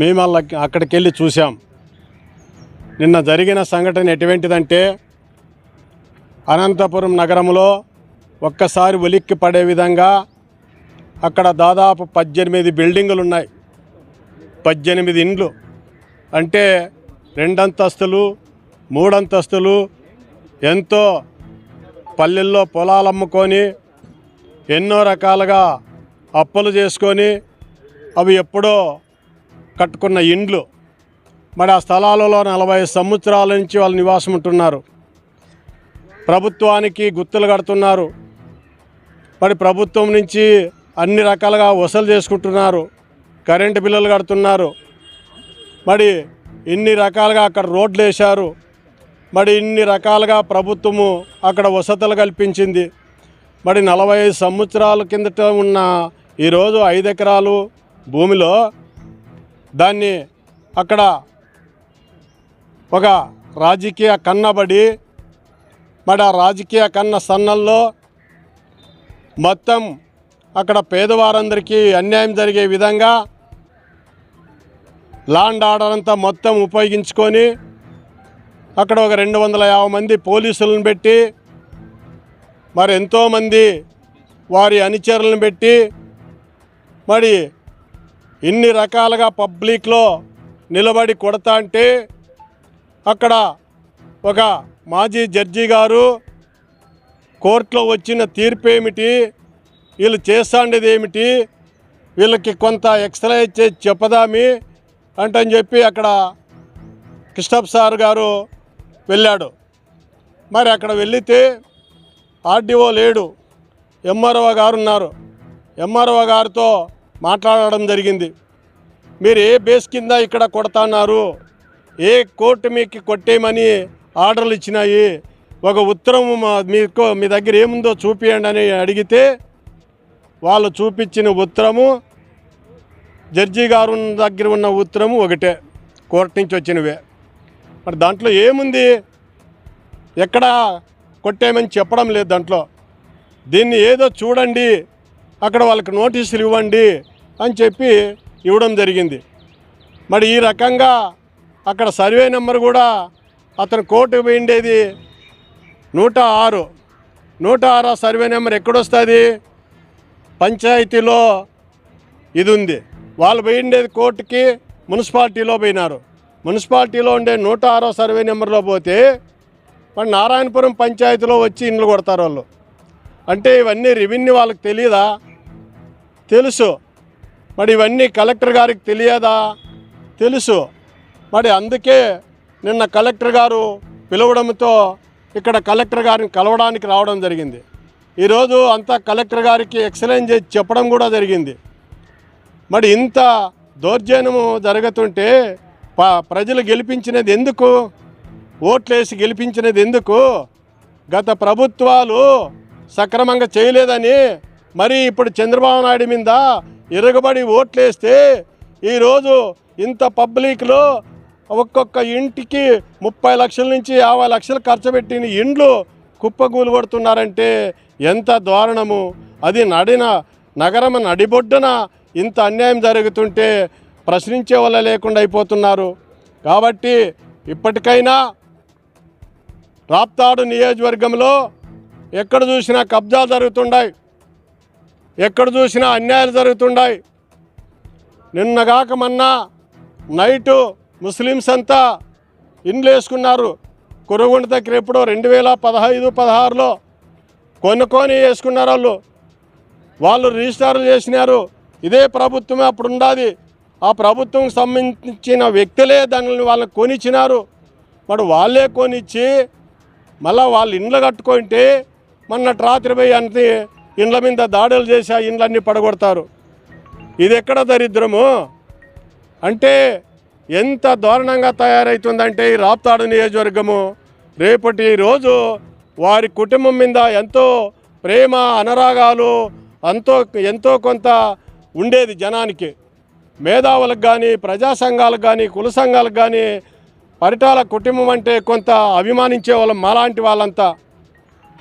మేము అలా అక్కడికి వెళ్ళి చూసాం నిన్న జరిగిన సంఘటన ఎటువంటిదంటే అనంతపురం నగరంలో ఒక్కసారి ఉలిక్కి పడే విధంగా అక్కడ దాదాపు పద్దెనిమిది బిల్డింగులు ఉన్నాయి పద్దెనిమిది ఇండ్లు. అంటే రెండంతస్తులు మూడంతస్తులు ఎంతో పల్లెల్లో పొలాలు అమ్ముకొని ఎన్నో రకాలుగా అప్పులు చేసుకొని అవి ఎప్పుడో కట్టుకున్న ఇండ్లు. మరి ఆ స్థలాలలో నలభై సంవత్సరాల నుంచి వాళ్ళు నివాసం ఉంటున్నారు. ప్రభుత్వానికి గుర్తులు కడుతున్నారు. మరి ప్రభుత్వం నుంచి అన్ని రకాలుగా వసూలు చేసుకుంటున్నారు. కరెంటు బిల్లులు కడుతున్నారు. మరి ఇన్ని రకాలుగా అక్కడ రోడ్లు వేశారు. మరి ఇన్ని రకాలుగా ప్రభుత్వము అక్కడ వసతులు కల్పించింది. మరి నలభై ఐదు సంవత్సరాల కిందట ఉన్న ఈరోజు ఐదు ఎకరాలు భూమిలో దాన్ని అక్కడ ఒక రాజకీయ కన్నబడి మరి ఆ రాజకీయ కన్న సన్నల్లో మొత్తం అక్కడ పేదవారందరికీ అన్యాయం జరిగే విధంగా లాండ్ ఆర్డర్ అంతా మొత్తం ఉపయోగించుకొని అక్కడ ఒక రెండు వందల యాభై మంది పోలీసులను పెట్టి మరి ఎంతోమంది వారి అనుచరులను పెట్టి మరి ఇన్ని రకాలుగా పబ్లిక్లో నిలబడి కొడతా అంటే అక్కడ ఒక మాజీ జడ్జి గారు కోర్టులో వచ్చిన తీర్పు ఏమిటి వీళ్ళు చేస్తాండేది ఏమిటి వీళ్ళకి కొంత ఎక్సర్సైజ్ చేసి చెప్పదామి అంటని చెప్పి అక్కడ కృష్ణప్ సార్ గారు వెళ్ళాడు. మరి అక్కడ వెళితే ఆర్డీఓ లేడు. ఎంఆర్ఓ గారు ఉన్నారు. ఎంఆర్ఓ గారితో మాట్లాడడం జరిగింది. మీరు ఏ బేస్ కింద ఇక్కడ కొడతాన్నారు? ఏ కోర్టు మీకు కొట్టేయమని ఆర్డర్లు ఇచ్చినాయి? ఒక ఉత్తరం మా- మీకు మీ దగ్గర ఏముందో చూపియండి అని అడిగితే వాళ్ళు చూపించిన ఉత్తరము జడ్జి గారు దగ్గర ఉన్న ఉత్తరము ఒకటే. కోర్టు నుంచి వచ్చినవే. మరి దాంట్లో ఏముంది? ఎక్కడ కొట్టేయమని చెప్పడం లేదు దాంట్లో. దీన్ని ఏదో చూడండి. అక్కడ వాళ్ళకి నోటీసులు ఇవ్వండి. అని చెప్పి ఇవ్వడం జరిగింది. మరి ఈ రకంగా అక్కడ సర్వే నెంబర్ కూడా అతను కోర్టు పోయిండేది నూట ఆరు. నూట ఆరో సర్వే నెంబర్ ఎక్కడొస్తుంది? పంచాయతీలో ఇది ఉంది. వాళ్ళు పోయిండేది కోర్టుకి మున్సిపాలిటీలో పోయినారు. మున్సిపాలిటీలో ఉండే నూట ఆరో సర్వే నెంబర్లో పోతే మరి నారాయణపురం పంచాయతీలో వచ్చి ఇండ్లు కొడతారు వాళ్ళు. అంటే ఇవన్నీ రెవెన్యూ వాళ్ళకి తెలియదా తెలుసు. మరి ఇవన్నీ కలెక్టర్ గారికి తెలియదా? తెలుసు. మరి అందుకే నిన్న కలెక్టర్ గారు పిలవడంతో ఇక్కడ కలెక్టర్ గారిని కలవడానికి రావడం జరిగింది. ఈరోజు అంతా కలెక్టర్ గారికి ఎక్సలెన్ చేసి చెప్పడం కూడా జరిగింది. మరి ఇంత దౌర్జన్యము జరుగుతుంటే ప్రజలు గెలిపించినది ఎందుకు? ఓట్లేసి గెలిపించినది ఎందుకు? గత ప్రభుత్వాలు సక్రమంగా చేయలేదని మరి ఇప్పుడు చంద్రబాబు నాయుడు మీద ఇరగబడి ఓట్లేస్తే ఈరోజు ఇంత పబ్లిక్లో ఒక్కొక్క ఇంటికి ముప్పై లక్షల నుంచి యాభై లక్షలు ఖర్చు పెట్టిన ఇండ్లు కుప్పగూలు కొడుతున్నారంటే ఎంత దారుణము. అది నడిన నగరం నడిబొడ్డున ఇంత అన్యాయం జరుగుతుంటే ప్రశ్నించే వల్ల లేకుండా అయిపోతున్నారు. కాబట్టి ఇప్పటికైనా రాప్తాడు నియోజకవర్గంలో ఎక్కడ చూసినా కబ్జాలు జరుగుతుండాయి. ఎక్కడ చూసినా అన్యాయాలు జరుగుతున్నాయి నిన్నగాక మొన్న నైటు ముస్లిమ్స్ అంతా ఇండ్లు వేసుకున్నారు కురుగుండ దగ్గర ఎప్పుడో రెండు వేల పదహైదు పదహారులో కొనుక్కొని వేసుకున్నారు వాళ్ళు. వాళ్ళు రిజిస్టార్లు చేసినారు. ఇదే ప్రభుత్వమే అప్పుడు ఉండాది. ఆ ప్రభుత్వం సంబంధించిన వ్యక్తులే దానిని వాళ్ళని కొనిచ్చినారు. మరి వాళ్ళే కొనిచ్చి మళ్ళీ వాళ్ళు ఇండ్లు కట్టుకుంటే మొన్నటి రాత్రి పోయి అన్ని ఇండ్ల మీద దాడులు చేసి ఆ ఇండ్లన్నీ పడగొడతారు. ఇది ఎక్కడ దరిద్రము? అంటే ఎంత దారుణంగా తయారవుతుందంటే ఈ రాప్తాడు నియోజకవర్గము. రేపటి రోజు వారి కుటుంబం మీద ఎంతో ప్రేమ అనురాగాలు అంతో ఎంతో కొంత ఉండేది జనానికి. మేధావులకు కానీ ప్రజా సంఘాలకు కానీ కుల సంఘాలకు కానీ పరిటాల కుటుంబం అంటే కొంత అభిమానించే వాళ్ళం మాలాంటి వాళ్ళంతా.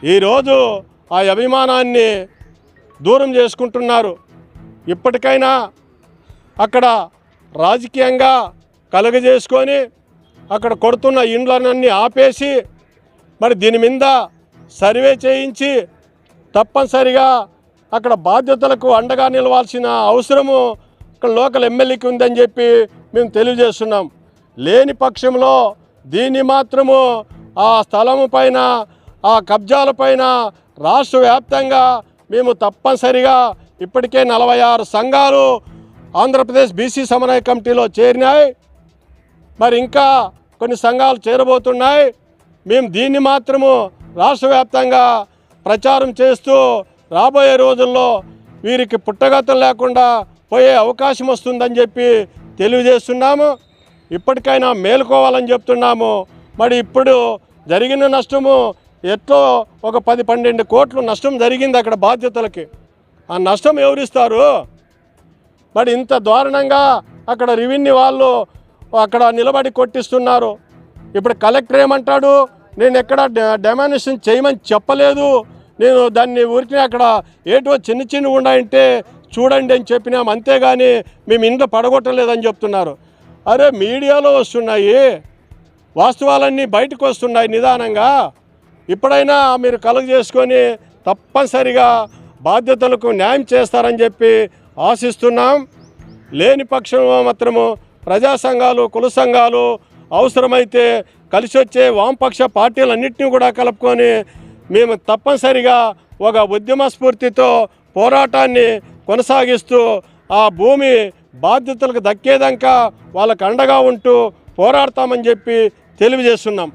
ఈరోజు ఆ అభిమానాన్ని దూరం చేసుకుంటున్నారు. ఇప్పటికైనా అక్కడ రాజకీయంగా కలుగజేసుకొని అక్కడ కొడుతున్న ఇండ్లనన్నీ ఆపేసి మరి దీని మీద సర్వే చేయించి తప్పనిసరిగా అక్కడ బాధ్యతలకు అండగా నిలవాల్సిన అవసరము ఇక్కడ లోకల్ ఎమ్మెల్యేకి ఉందని చెప్పి మేము తెలియజేస్తున్నాం. లేని పక్షంలో దీన్ని మాత్రము ఆ స్థలము పైన ఆ కబ్జాల పైన రాష్ట్ర వ్యాప్తంగా మేము తప్పనిసరిగా ఇప్పటికే నలభై ఆరు సంఘాలు ఆంధ్రప్రదేశ్ బీసీ సమన్వయ కమిటీలో చేరినాయి. మరి ఇంకా కొన్ని సంఘాలు చేరబోతున్నాయి. మేము దీన్ని మాత్రము రాష్ట్ర వ్యాప్తంగా ప్రచారం చేస్తూ రాబోయే రోజుల్లో వీరికి పుట్టగతం లేకుండా పోయే అవకాశం వస్తుందని చెప్పి తెలియజేస్తున్నాము. ఇప్పటికైనా మేలుకోవాలని చెప్తున్నాము. మరి ఇప్పుడు జరిగిన నష్టము ఎట్లో ఒక పది పన్నెండు కోట్లు నష్టం జరిగింది అక్కడ బాధ్యతలకి. ఆ నష్టం ఎవరిస్తారు? మరి ఇంత దారుణంగా అక్కడ రెవెన్యూ వాళ్ళు అక్కడ నిలబడి కొట్టిస్తున్నారు. ఇప్పుడు కలెక్టర్ ఏమంటాడు? నేను ఎక్కడ డెమానేషన్ చేయమని చెప్పలేదు. నేను దాన్ని ఊరికి అక్కడ ఏటో చిన్న చిన్న ఉన్నాయంటే చూడండి అని చెప్పినాం. అంతేగాని మేము ఇంట్లో పడగొట్టలేదని చెప్తున్నారు. అరే మీడియాలో వస్తున్నాయి. వాస్తవాలన్నీ బయటకు వస్తున్నాయి నిదానంగా. ఇప్పుడైనా మీరు కలుగు చేసుకొని తప్పనిసరిగా బాధ్యతలకు న్యాయం చేస్తారని చెప్పి ఆశిస్తున్నాం. లేని పక్షంలో మాత్రము ప్రజా సంఘాలు కుల సంఘాలు అవసరమైతే కలిసి వచ్చే వామపక్ష పార్టీలన్నింటినీ కూడా కలుపుకొని మేము తప్పనిసరిగా ఒక ఉద్యమ స్ఫూర్తితో పోరాటాన్ని కొనసాగిస్తూ ఆ భూమి బాధ్యతలకు దక్కేదాకా వాళ్ళకు అండగా ఉంటూ పోరాడతామని చెప్పి తెలియజేస్తున్నాం.